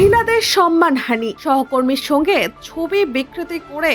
মহিলাদের সম্মানহানি। সহকর্মীর সঙ্গে ছবি বিকৃতি করে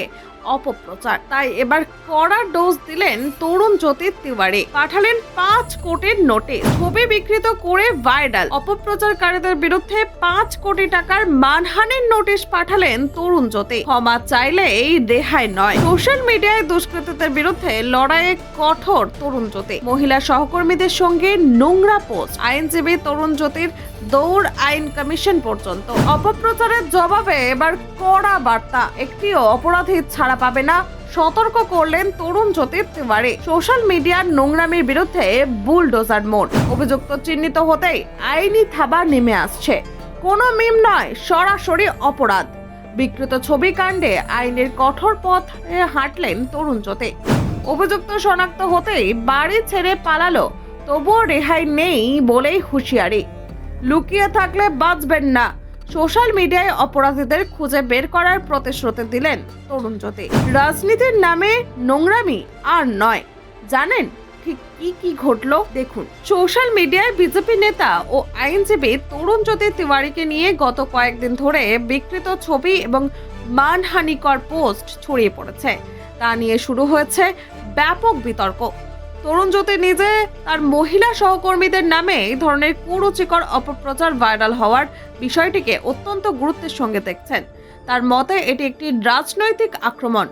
অপপ্রচার। তাই এবার কড়া ডোজ দিলেন তরুণ জ্যোতি তিওয়ারি। পাঠালেন পাঁচ কোটির নোটে ছবি বিকৃত করে ভাইরাল। অপপ্রচারকারীদের বিরুদ্ধে পাঁচ কোটি টাকার মানহানির নোটিশ পাঠালেন তরুণ জ্যোতি। ক্ষমা চাইলে এই রেহাই নয়। সোশ্যাল মিডিয়ায় দুষ্কৃতীদের বিরুদ্ধে লড়াইয়ে কঠোর তরুণ জ্যোতি। মহিলা সহকর্মীদের সঙ্গে নোংরা পোস্ট। আইনজীবী তরুণ জ্যোতির দৌড় আইন কমিশন পর্যন্ত। অপপ্রচারের জবাবে এবার কড়া বার্তা। একটিও অপরাধী ছাড়া পাবে না। সতর্ক করলেন তরুণ জ্যোতির তিওয়ারি। সোশ্যাল মিডিয়ার নোংরামির বিরুদ্ধে বুলডোজার মোড়। অভিযুক্ত চিহ্নিত হতেই আইনি থাবা নেমে আসছে। কোনো মিম নয়, সরাসরি অপরাধ। বিকৃত ছবি কাণ্ডে আইনের কঠোর পথ হাঁটলেন তরুণ জ্যোতি। অভিযুক্ত শনাক্ত হতেই বাড়ি ছেড়ে পালালো। তবুও রেহাই নেই বলেই হুঁশিয়ারি। লুকিয়ে থাকলে বাঁচবেন না। সোশ্যাল মিডিয়ায় অপরাধীদের খুঁজে বের করার প্রতিশ্রুতি দিলেন তরুণ জ্যোতি। রাজনীতির নামে নোংরামি আর নয়। জানেন ঠিক কি কি ঘটলো? দেখুন। সোশ্যাল মিডিয়ায় বিজেপি নেতা ও আইনজীবী তরুণ জ্যোতি তিওয়ারিকে নিয়ে গত কয়েকদিন ধরে বিকৃত ছবি এবং মানহানিকর পোস্ট ছড়িয়ে পড়েছে। তা নিয়ে শুরু হয়েছে ব্যাপক বিতর্ক। তরুণ জ্যোতি নিজে তার মহিলা সহকর্মীদের নামে এই ধরনের কুরুচিকর অপপ্রচার ভাইরাল হওয়ার বিষয়টিকে অত্যন্ত গুরুত্বের সঙ্গে দেখছেন। তার মতে, এটি একটি রাজনৈতিক আক্রমণ,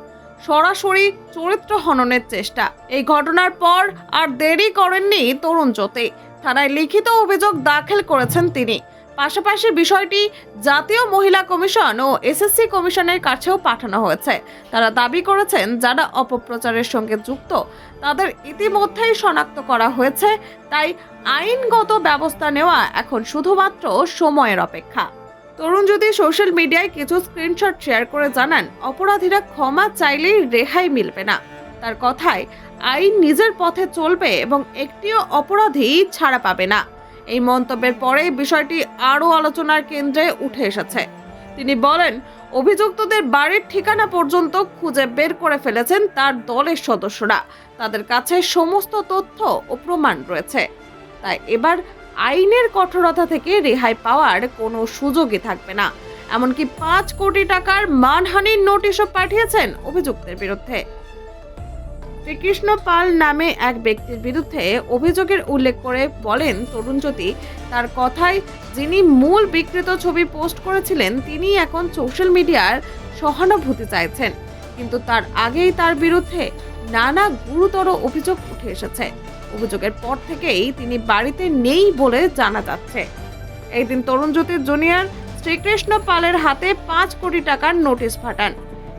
সরাসরি চরিত্র হননের চেষ্টা। এই ঘটনার পর আর দেরি করেননি তরুণ জ্যোতি। থানায় লিখিত অভিযোগ দাখিল করেছেন তিনি। পাশাপাশি বিষয়টি জাতীয় মহিলা কমিশন ও এসএসসি কমিশনের কাছেও পাঠানো হয়েছে। তারা দাবি করেছেন, যারা অপপ্রচারের সঙ্গে যুক্ত, তাদের ইতিমধ্যেই শনাক্ত করা হয়েছে। তাই আইনগত ব্যবস্থা নেওয়া এখন শুধুমাত্র সময়ের অপেক্ষা। তরুণ যদি সোশ্যাল মিডিয়ায় কিছু স্ক্রিনশট শেয়ার করে জানান, অপরাধীরা ক্ষমা চাইলেই রেহাই মিলবে না। তার কথায়, আইন নিজের পথে চলবে এবং একটিও অপরাধী ছাড়া পাবে না। এই মন্তব্যের পরেই বিষয়টি আরও আলোচনার কেন্দ্রে উঠে এসেছে। তিনি বলেন, অভিযুক্তদের বাড়ির ঠিকানা পর্যন্ত খুঁজে বের করে ফেলেছেন তার দলের সদস্যরা। তাদের কাছে সমস্ত তথ্য ও প্রমাণ রয়েছে। তাই এবার আইনের কঠোরতা থেকে রেহাই পাওয়ার কোনো সুযোগই থাকবে না। এমনকি পাঁচ কোটি টাকার মানহানির নোটিশও পাঠিয়েছেন অভিযুক্তের বিরুদ্ধে। শ্রীকৃষ্ণ পাল নামে এক ব্যক্তির বিরুদ্ধে অভিযোগের উল্লেখ করে বলেন, তরুণ জ্যোতি, তার কথায় যিনি মূল বিকৃত ছবি পোস্ট করেছিলেন, তিনি এখন সোশ্যাল মিডিয়ার সহানুভূতি চাইছেন। কিন্তু তার আগেই তার বিরুদ্ধে নানা গুরুতর অভিযোগ উঠে এসেছে। অভিযোগের পর থেকেই তিনি বাড়িতে নেই বলে জানা যাচ্ছে। এই দিন তরুণ জ্যোতির জুনিয়র শ্রীকৃষ্ণ পালের হাতে পাঁচ কোটি টাকার নোটিশ পাঠান।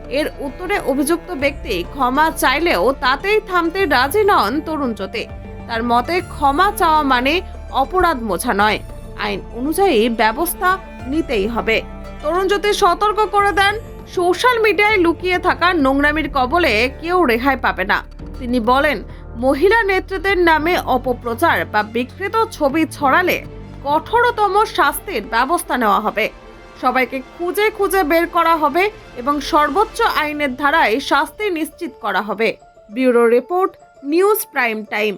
এর উত্তরে অভিযুক্ত ব্যক্তি ক্ষমা চাইলেও তাতেই থামতে রাজি নন তরুণ জ্যোতি। তার মতে ক্ষমা চাওয়া মানে অপরাধ মোছা নয়। আইন অনুযায়ী ব্যবস্থা নিতেই হবে। তরুণ জ্যোতি সতর্ক করে দেন, সোশ্যাল মিডিয়ায় লুকিয়ে থাকা নোংরামির কবলে কেউ রেহাই পাবে না। তিনি বলেন, মহিলা নেতৃত্বের নামে অপপ্রচার বা বিকৃত ছবি ছড়ালে কঠোরতম শাস্তির ব্যবস্থা নেওয়া হবে। সবাইকে খুঁজে খুঁজে বের করা হবে এবং সর্বোচ্চ আইনের ধারায় শাস্তি নিশ্চিত করা হবে। Bureau report, news prime time.